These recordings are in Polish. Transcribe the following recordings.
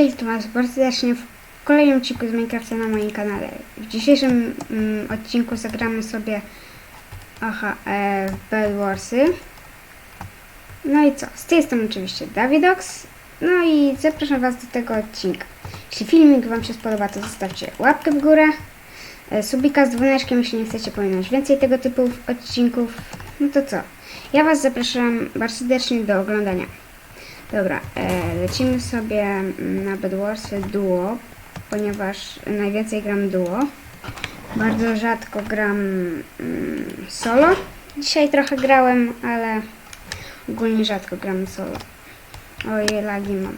Cześć, to Was bardzo serdecznie w kolejnym odcinku z Minecrafta na moim kanale. W dzisiejszym mm, odcinku zagramy sobie aha, e, Warsy. No i co? Z tej strony oczywiście Davidox. No i zapraszam Was do tego odcinka. Jeśli filmik Wam się spodoba, to zostawcie łapkę w górę. E, subika z dzwoneczkiem, jeśli nie chcecie pominąć więcej tego typu odcinków. No to co? Ja Was zapraszam bardzo serdecznie do oglądania. Dobra, e, lecimy sobie mm, na Bedwarsy duo, ponieważ najwięcej gram duo. Bardzo rzadko gram mm, solo. Dzisiaj trochę grałem, ale ogólnie rzadko gram solo. Oj, lagi mam.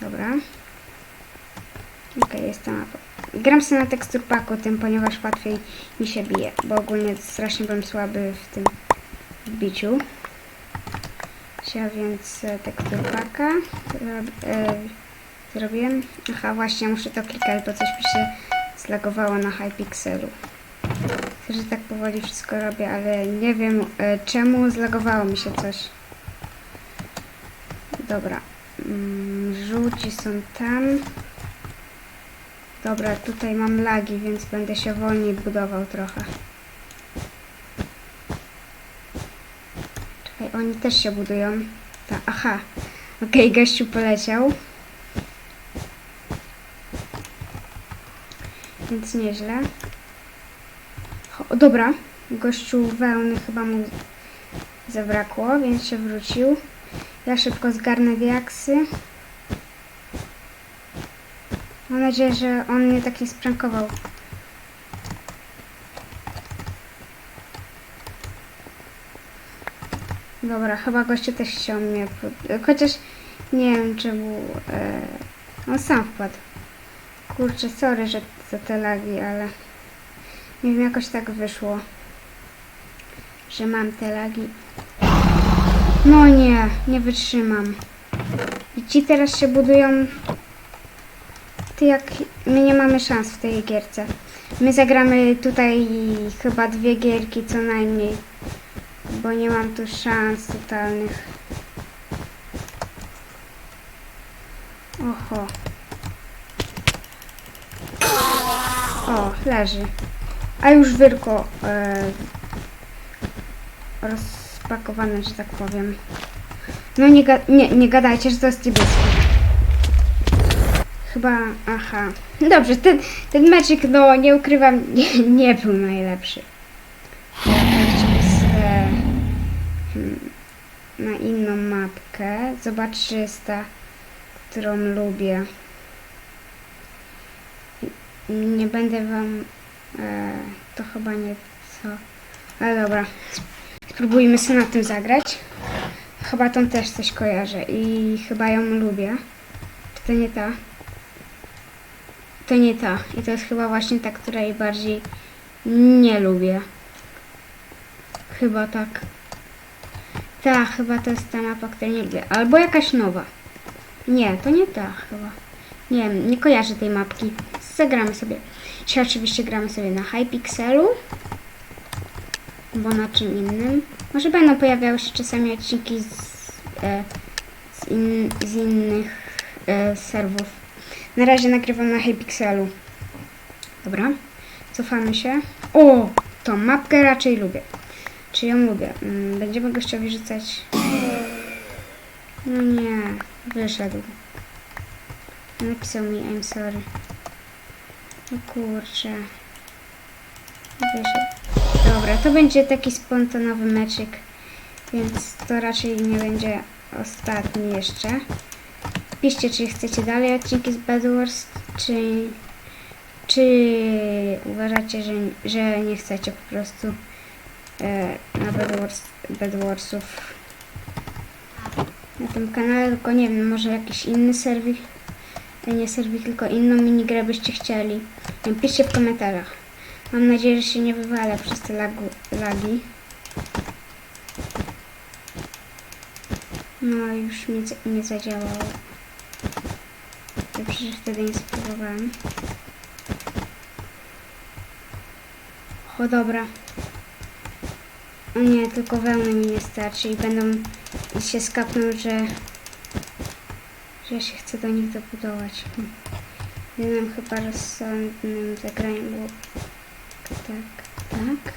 Dobra. Okej, jest ta mapa. Gram sobie na tekstur paku tym, ponieważ łatwiej mi się bije, bo ogólnie strasznie byłem słaby w tym biciu się, więc e, teksturpaka e, zrobiłem. Aha, właśnie muszę to klikać, bo coś mi się zlagowało na Hypixelu. Że tak powoli wszystko robię, ale nie wiem e, czemu zlagowało mi się coś. Dobra. Mm, żółci są tam. Dobra, tutaj mam lagi, więc będę się wolniej budował trochę. Oni też się budują. Ta, aha. Okej, gościu poleciał. Więc nieźle. O, dobra. Gościu wełny chyba mu zabrakło, więc się wrócił. Ja szybko zgarnę diaksy. Mam nadzieję, że on mnie nie sprankował. Dobra, chyba gościu też chciał mnie. Chociaż nie wiem czemu. E, on sam wpadł. Kurczę, sorry, że za te lagi, ale nie wiem, jakoś tak wyszło, że mam te lagi. No nie, nie wytrzymam. I ci teraz się budują. Ty jak my nie mamy szans w tej gierce. My zagramy tutaj chyba dwie gierki co najmniej bo nie mam tu szans totalnych. Oho. O, leży. A już wyrko e, rozpakowane, że tak powiem. No nie, nie, nie gadajcie, że to jest niebieski. Chyba, aha. Dobrze, ten, ten meczyk, no nie ukrywam, nie, nie był najlepszy. Ja lecimy z, e, hmm, na inną mapkę. Zobacz, czy jest ta, którą lubię. Nie będę wam... E, to chyba nie co... Ale dobra. Spróbujmy sobie na tym zagrać. Chyba tą też coś kojarzę i chyba ją lubię. Czy to nie ta? To nie ta. I to jest chyba właśnie ta, której bardziej nie lubię. Chyba tak. Ta, chyba to jest ta mapa, której nie lubię. Albo jakaś nowa. Nie, to nie ta chyba. Nie wiem, nie kojarzę tej mapki. Zagramy sobie. Dzisiaj oczywiście gramy sobie na Hypixelu. Bo na czym innym. Może będą pojawiały się czasami odcinki z, e, z, in, z innych e, serwów. Na razie nagrywam na Hypixelu. Dobra. Cofamy się. O! Tą mapkę raczej lubię. Czy ją lubię? Mm, Będziemy gościowi rzucać. No nie, wyszedł. Napisał mi I'm sorry. No kurczę. Wyszedł. Dobra, to będzie taki spontanowy meczyk, więc to raczej nie będzie ostatni jeszcze. Piszcie, czy chcecie dalej odcinki z Bad czy, czy uważacie, że, że nie chcecie po prostu na Bed, Wars, Bed Warsów na tym kanale, tylko nie wiem, może jakiś inny serwis, e, nie serwis, tylko inną minigrę byście chcieli. Piszcie w komentarzach. Mam nadzieję, że się nie wywalę przez te lagu, lagi. No, już mi nie zadziałało. Dobrze, że wtedy nie spróbowałem. O, dobra. Nie, tylko wełny mi nie starczy i będą się skapną, że Że ja się chcę do nich dobudować. Jedynym chyba rozsądnym zagraniem było tak, tak.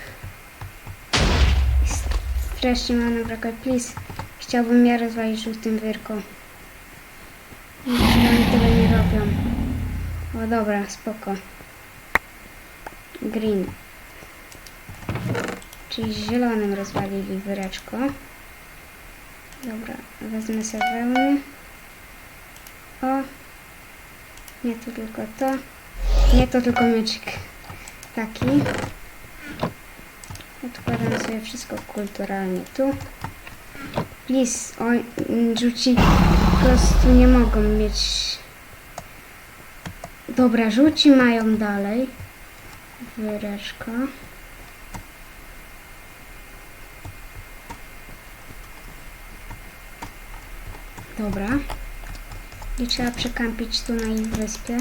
Strasznie mam brakuje. Please. Chciałbym ja rozwalić żółtym wyrką. Oni tego nie robią. O dobra, spoko. Green. Czyli zielonym rozwalili wyreczko. Dobra, wezmę sobie. O. Nie to tylko to. Nie to tylko mieczyk. Taki. Odkładam sobie wszystko kulturalnie tu. Please, oj, rzuci po prostu nie mogą mieć. Dobra, rzuci mają dalej. Wyreczko. Dobra. Nie trzeba przekampić tu na ich wyspie.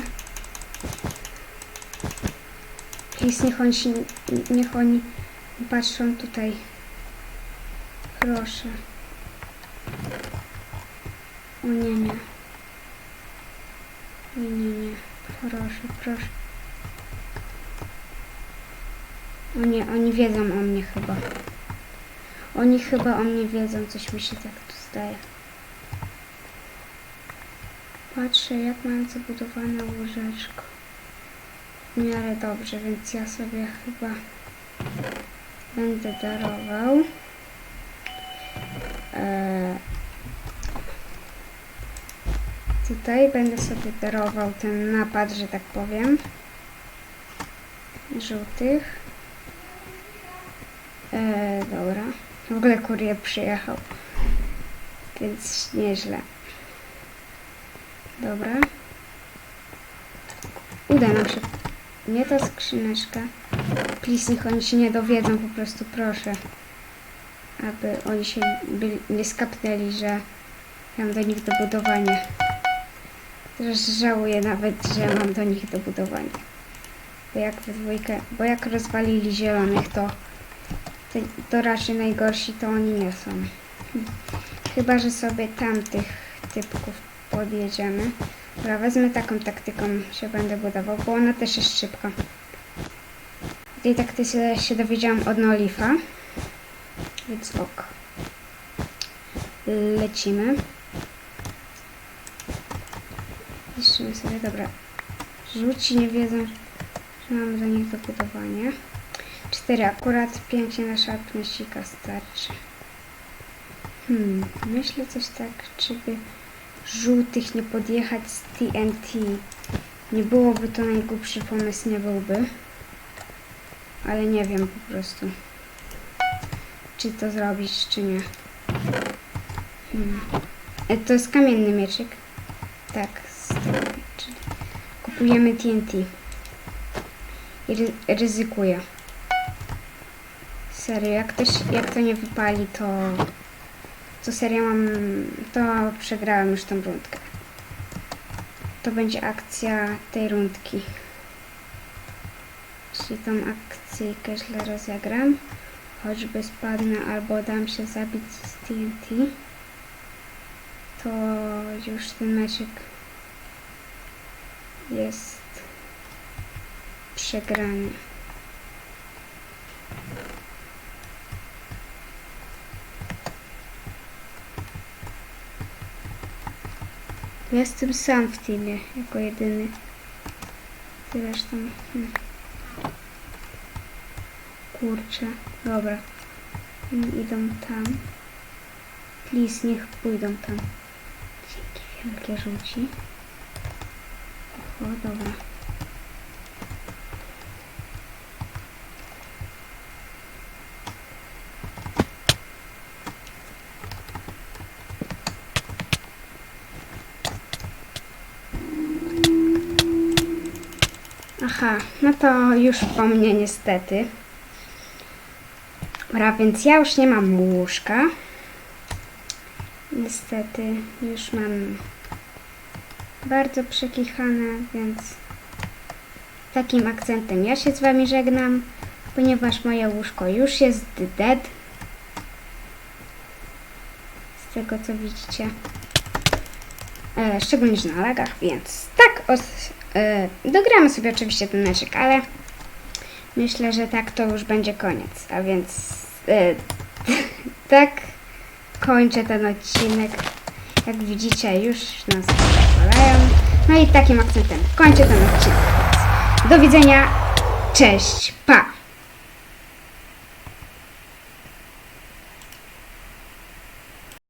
Please, niech oni, niech oni patrzą tutaj. Proszę. O nie, nie. Nie, nie, nie. Proszę, proszę. O nie, oni wiedzą o mnie chyba. Oni chyba o mnie wiedzą, coś mi się tak tu zdaje. Patrzę, jak mam zabudowane łożeczko. W miarę dobrze, więc ja sobie chyba będę darował. Eee, tutaj będę sobie darował ten napad, że tak powiem. Żółtych. Eee, dobra. W ogóle kurier przyjechał. Więc nieźle. Dobra. Uda nam się. Nie ta skrzyneczka. Please, niech oni się nie dowiedzą, po prostu proszę. Aby oni się byli, nie skapnęli, że mam do nich dobudowanie. Teraz żałuję nawet, że mam do nich dobudowanie. Bo jak we dwójkę, bo jak rozwalili zielonych, to, to, to raczej najgorsi to oni nie są. Chyba, że sobie tamtych typków podjedziemy. Dobra, wezmę taką taktyką się będę budował, bo ona też jest szybka. Tej taktyce się dowiedziałam od Nolifa. Więc ok. Lecimy. Zniszczymy sobie, dobra. Rzuci nie wiedzą, że mamy do nich dobudowanie. Cztery akurat pięknie na szarpnosika starczy. Hmm, myślę coś tak, żeby żółtych nie podjechać z TNT. Nie byłoby to najgłupszy pomysł, nie byłby. Ale nie wiem po prostu, czy to zrobić, czy nie. Hmm. E, to jest kamienny mieczyk. Tak, czyli kupujemy TNT. I ry ryzykuję. Serio, jak, to, się- jak to nie wypali, to to serio mam, to przegrałem już tą rundkę. To będzie akcja tej rundki. Jeśli tą akcyjkę źle rozegram, choćby spadnę albo dam się zabić z TNT, to już ten meczek jest przegrany. Jestem sam w teamie, jako jedyny. Zresztą... Hmm. Kurczę, dobra. Oni idą tam. Please, niech pójdą tam. Dzięki wielkie rzuci. O, dobra. Aha, no to już po mnie niestety. Dobra, więc ja już nie mam łóżka. Niestety już mam bardzo przekichane, więc takim akcentem ja się z wami żegnam, ponieważ moje łóżko już jest dead. Z tego co widzicie. e, szczególnie, na lagach, więc tak, dogramy sobie oczywiście ten meczek, ale myślę, że tak to już będzie koniec, a więc e, tak kończę ten odcinek. Jak widzicie, już nas pozwalają. No i takim akcentem kończę ten odcinek. Do widzenia, cześć, pa!